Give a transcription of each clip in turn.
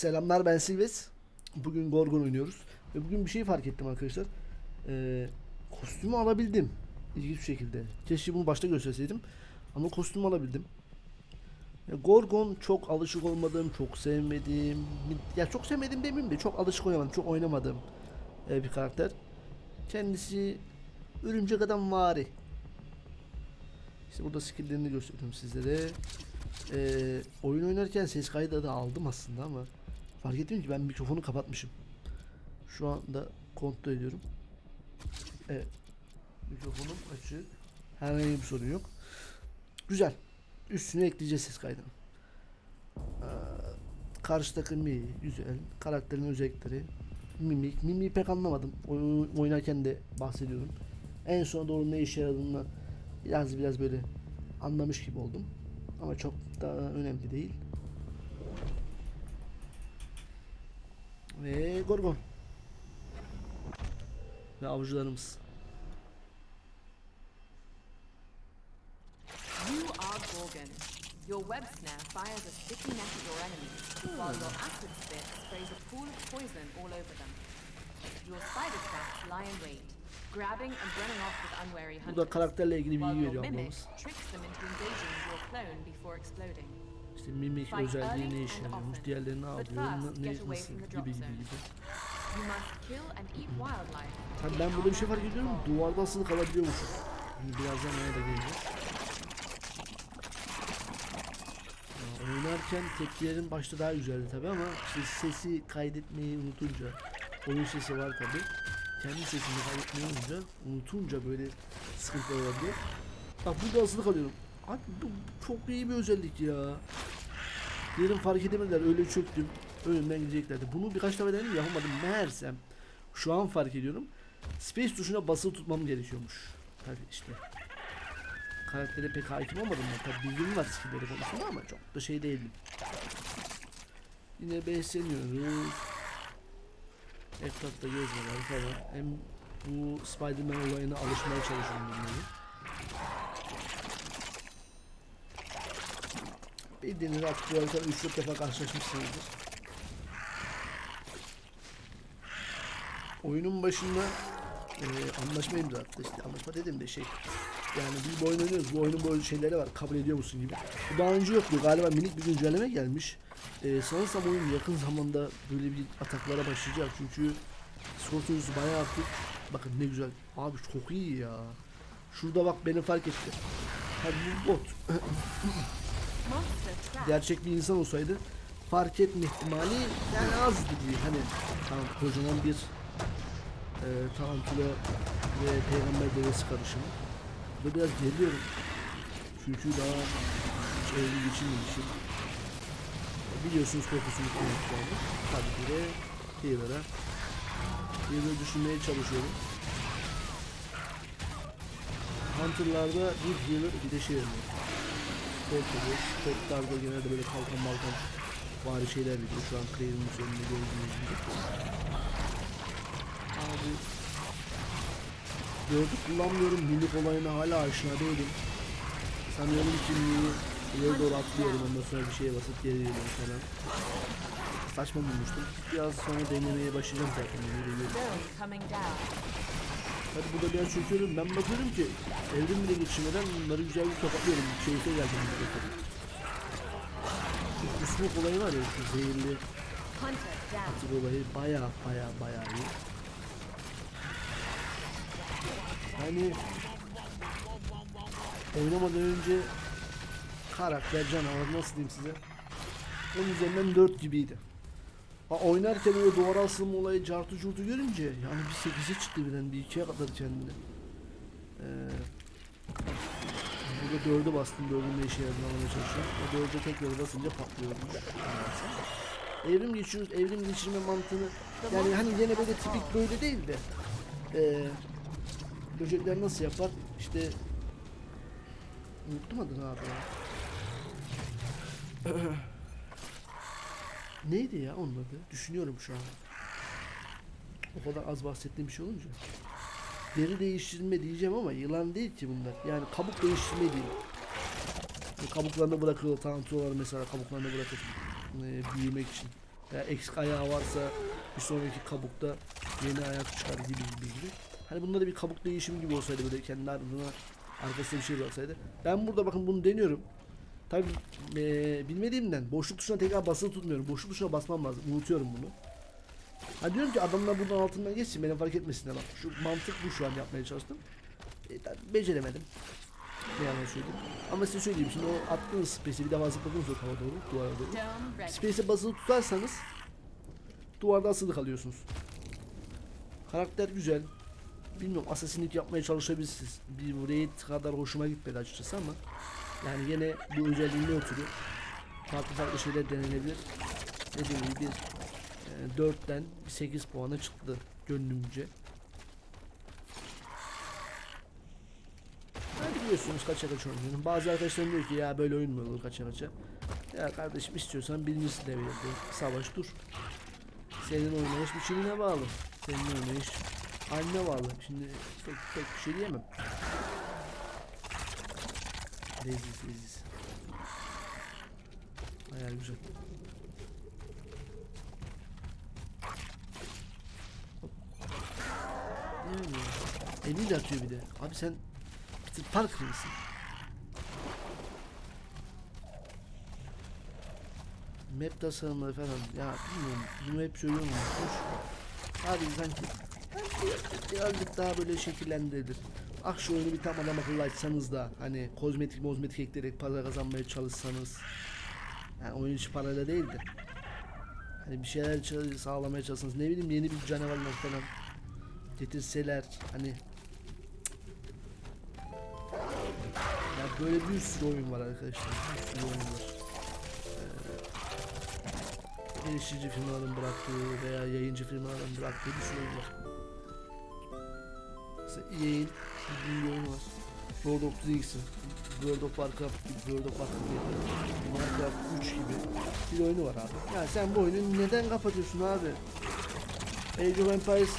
Selamlar ben Silves. Bugün Gorgon oynuyoruz. Ve bugün bir şey fark ettim arkadaşlar. Ee, kostümü alabildim. İlginç bir şekilde. Keşke bunu başta gösterseydim. Ama kostümü alabildim. Ya Gorgon çok alışık olmadığım, çok sevmediğim, ya çok sevmediğim demeyeyim de çok alışık oynamadım, çok oynamadığım e, bir karakter. Kendisi örümcek adam vari. İşte burada skilllerini gösteriyorum sizlere. Ee, oyun oynarken ses kaydı da aldım aslında ama fark ettim ki ben mikrofonu kapatmışım. Şu anda kontrol ediyorum. Evet. Mikrofonum açık. Herhangi bir sorun yok. Güzel. Üstüne ekleyeceğiz ses kaydını. Ee, karşı takım iyi, güzel. Karakterin özellikleri. Mimik. Mimiği pek anlamadım. Oyun, oynarken de bahsediyorum. En son doğru ne işe yaradığını biraz biraz böyle anlamış gibi oldum. Ama çok da önemli değil. Ve Gorgon. Ve avcılarımız. You are Gorgon. Your web snare fires a sticky net at your enemies, while your acid spit sprays a pool of poison all over them. Your spider traps lie in wait, grabbing and running off with unwary Bu da hunters, karakterle ilgili while bilgi your veriyor mimic ablamız. tricks them into engaging your clone before exploding. İşte mimik özelliği ne işe yarıyormuş, often. diğerlerini ne yapıyor, ne, nasıl gibi gibi gibi. You must kill and eat wildlife. to Tabii ben burada bir şey fark ediyorum. Duvarda asılı kalabiliyormuşum. Şimdi birazdan ona da geleceğiz. Ya, Oynarken tepkilerim başta daha güzeldi tabi ama işte sesi kaydetmeyi unutunca oyun sesi var tabi kendi sesini kaydetmeyi unutunca unutunca böyle sıkıntı olabiliyor. Bak burada asılı kalıyorum. Abi bu çok iyi bir özellik ya. Diyelim fark edemediler öyle çöktüm. Önümden gideceklerdi. Bunu birkaç defa denedim yapamadım. Meğersem şu an fark ediyorum. Space tuşuna basılı tutmam gerekiyormuş. Tabi işte. Karaktere pek hakim olmadım ben. Tabi bilgim var skillleri konusunda ama çok da şey değildim. Yine besleniyoruz. Etrafta gezmeler falan. Hem bu Spider-Man olayına alışmaya çalışıyorum bunları. Bildiğiniz artık bu haritada 3-4 defa karşılaşmışsınızdır. Oyunun başında e, anlaşma imzalattı işte anlaşma dedim de şey yani biz bu oyun oynuyoruz bu oyunun böyle şeyleri var kabul ediyor musun gibi. Bu daha önce yoktu galiba minik bir güncelleme gelmiş. E, sanırsam oyun yakın zamanda böyle bir ataklara başlayacak çünkü skor bayağı arttık. Bakın ne güzel abi çok iyi ya. Şurada bak beni fark etti. Hadi bu bot. Gerçek bir insan olsaydı fark etme ihtimali yani azdı diye. Hani tamam kocaman bir e, tarantula ve peygamber devesi karışımı. Ve biraz geliyorum çünkü daha hiç evli geçirmemişim. Biliyorsunuz korkusunu konuşacağımı tabii ki de Healer'a Healer'ı düşünmeye çalışıyorum. Hunter'larda bir healer bir de şey ölüyor Kort oluyor. Kortlarda genelde böyle kalkan balkan vari şeyler veriyor. Şu an Craven'ın üzerinde gördüğünüz gibi. Abi gördük kullanmıyorum. Minik olayına hala aşina değilim. Sanıyorum ki mini ileri doğru atlıyorum ondan sonra bir şeye basıp geri geliyorum falan. Saçma bulmuştum. Biraz sonra denemeye başlayacağım zaten. Yine Hadi burada biraz çöküyorum. Ben bakıyorum ki evrim bile geçirmeden bunları güzel bir tokatlıyorum. Keyfe geldim. Şu kusmuk olayı var ya şu zehirli atık olayı baya baya baya iyi. Hani oynamadan önce karakter canavar nasıl diyeyim size onun üzerinden 4 gibiydi. Ha, oynarken öyle duvara asılma olayı cartı curtu görünce yani bir 8'e çıktı birden bir 2'ye kadar kendini. Ee, burada 4'e bastım 4'ün ne işe yaradığını anlamaya çalışıyorum. O 4'e tekrar basınca patlıyor. Evrim geçiyoruz. Evrim geçirme mantığını yani hani yine böyle tipik böyle değil de ee, böcekler nasıl yapar? İşte unuttum adını abi. Neydi ya onun adı? Düşünüyorum şu an. O kadar az bahsettiğim bir şey olunca. Deri değiştirme diyeceğim ama yılan değil ki bunlar. Yani kabuk değiştirme değil. Kabuklarını bırakıyorlar, tantular mesela kabuklarını bırakıp e, büyümek için. veya eksik ayağı varsa bir sonraki kabukta yeni ayak çıkar gibi gibi gibi. Hani bunda da bir kabuk değişimi gibi olsaydı böyle kendi ardına arkasında bir şey olsaydı. Ben burada bakın bunu deniyorum. Tabi bilmediğimden boşluk tuşuna tekrar basılı tutmuyorum. Boşluk tuşuna basmam lazım. Unutuyorum bunu. Ha diyorum ki adamlar buradan altından geçsin beni fark etmesinler bak. Şu mantık bu şu an yapmaya çalıştım. E, beceremedim. Ne yalan söyleyeyim. Ama size söyleyeyim şimdi o attığınız space'i bir defa zıpladınız o tava doğru, duvara doğru. Space'e basılı tutarsanız duvarda asılı kalıyorsunuz. Karakter güzel. Bilmiyorum asasinlik yapmaya çalışabilirsiniz. Bir raid kadar hoşuma gitmedi açıkçası ama yani yine bu özelliğine oturuyor. Farklı farklı şeyler denenebilir. Dediğim gibi bir e, 4'ten 8 puana çıktı gönlümce. Ben biliyorsunuz kaça kaç oynuyorum. Bazı arkadaşlarım diyor ki ya böyle oyun mu olur kaça kaça. Ya kardeşim istiyorsan birincisi devirde savaş dur. Senin oynayış biçimine bağlı. Senin oynayış haline bağlı. Şimdi pek, pek bir şey diyemem. Leziz leziz. Bayağı güzel. Eliyle atıyor bir de. Abi sen Peter Parker mısın? Map tasarımları falan ya bilmiyorum bunu hep söylüyorum ama hoş. Abi sanki birazcık daha böyle şekillendirilir. Ah şu oyunu bir tam adam akıllı açsanız da hani kozmetik mozmetik ekleyerek para kazanmaya çalışsanız. Yani oyun içi parayla değil de. Hani bir şeyler sağlamaya çalışsanız. Ne bileyim yeni bir canavarlar falan. Getirseler hani. Ya böyle bir sürü oyun var arkadaşlar. Bir sürü oyun var. Geliştirici firmaların bıraktığı veya yayıncı firmaların bıraktığı bir sürü oyun var. Mesela EA'in bir oyunu var. World of Tanks'ın, World of Warcraft gibi, World of Warcraft gibi, Minecraft 3 gibi bir oyunu var abi. Ya sen bu oyunu neden kapatıyorsun abi? Age of Empires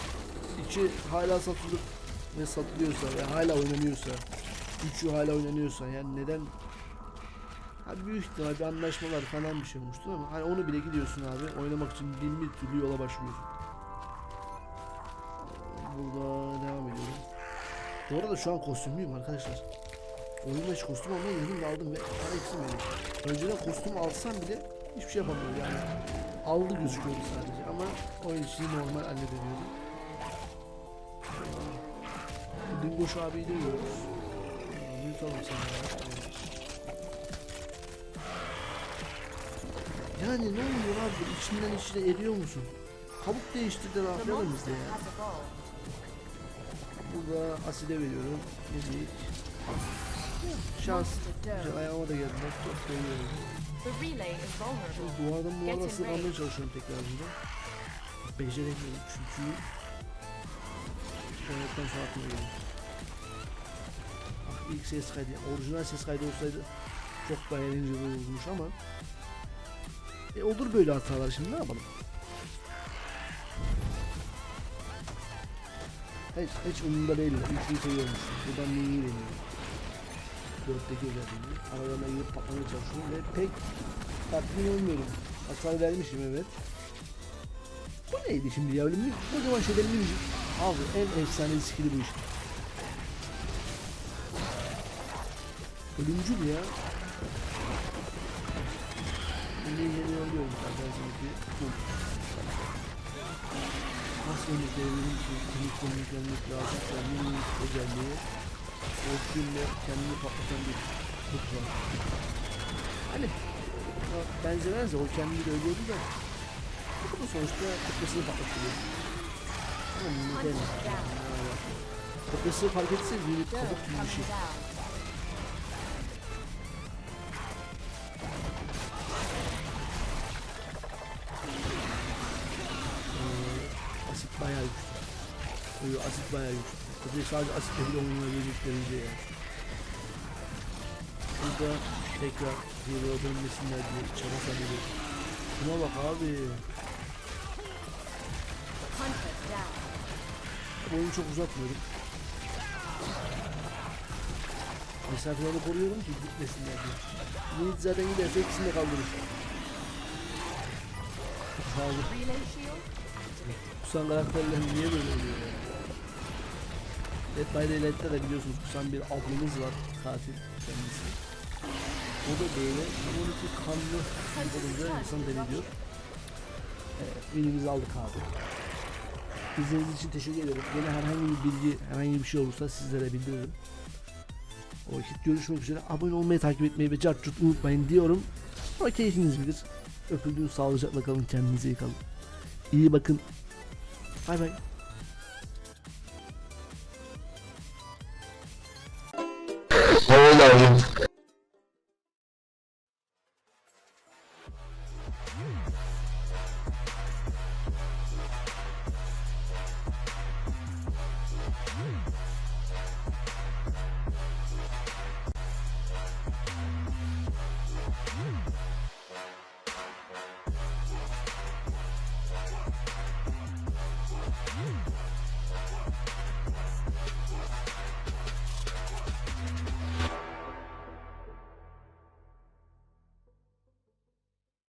2 hala satılıp ve satılıyorsa ve hala oynanıyorsa 3'ü hala oynanıyorsa yani neden Abi büyük ihtimal bir anlaşmalar falan bir şey olmuştur ama hani onu bile gidiyorsun abi oynamak için bin bir türlü yola başvuruyorsun. Burada. Bu arada şu an kostümlüyüm arkadaşlar. Oyunda hiç kostüm almayı yedim de aldım ve para eksilmedi. Önceden kostüm alsam bile hiçbir şey yapamıyorum yani. Aldı gözüküyordu sadece ama oyun içi normal halledemiyorum. Dingoş abiyi de görüyoruz. Yutalım ya. Yani ne oluyor abi? İçinden içine eriyor musun? Kabuk değiştirdi The rahatlayalım biz de monster ya. Burada aside veriyorum. Yedik. Şans. Güzel ayağıma da geldiler. Çok seviyorum. Vulnerable. Duvardan in sıralamayı range. çalışıyorum tekrar burada. Beceremiyorum çünkü. Oynadıktan sonra aklıma geldi. Ah ilk ses kaydı. Orijinal ses kaydı olsaydı çok daha eğlenceli olurmuş ama. E olur böyle hatalar şimdi ne yapalım? Hiç, hiç umurumda değil. Üçlüyü seviyorum. Buradan neyi veriyorum? Dörtteki özelliğini. Aralarına girip patlamaya çalışıyorum ve pek tatmin olmuyorum. Hasar vermişim evet. Bu neydi şimdi ya? Mi? Kocaman şeyler mi? Abi en efsane skill'i bu işte. Ölümcül ya. Şimdi yeni yolluyorum zaten sanki. Komik komik örnek lazım. Kendinin özelliği. O günle kendini patlatan bir kurt var. Hani ya benzemez de o kendini de ölüyordu da. Bu sonuçta kutlasını patlatıyor. Ama neden? Kutlasını fark etse bir Dome kabuk gibi bir şey. Bayağı güçlü. Öyle asit bayağı güçlü. Tabii sadece asitle bile oynanabilecek derece yani. Burada tekrar Hero'ya dönmesinler diye çaba sarılıyor. Şuna bak abi. Bu oyunu çok uzatmıyorum. Mesafelerini koruyorum ki gitmesinler diye. Yiğit zaten giderse ikisini de kaldırır. shield activated. Kusan karakterler niye böyle oluyor ya? Dead by Daylight'ta da biliyorsunuz kusan bir ablamız var. Katil kendisi. O da böyle 12 kanlı olunca insan deli diyor. Evet, elimizi aldık abi. İzlediğiniz için teşekkür ederim. Yine herhangi bir bilgi, herhangi bir şey olursa sizlere bildiririm. O vakit görüşmek üzere. Abone olmayı, takip etmeyi ve cart curt unutmayın diyorum. Ama keyfiniz bilir. Öpüldüğünüz sağlıcakla kalın. Kendinize iyi kalın. İyi bakın. Bay bay.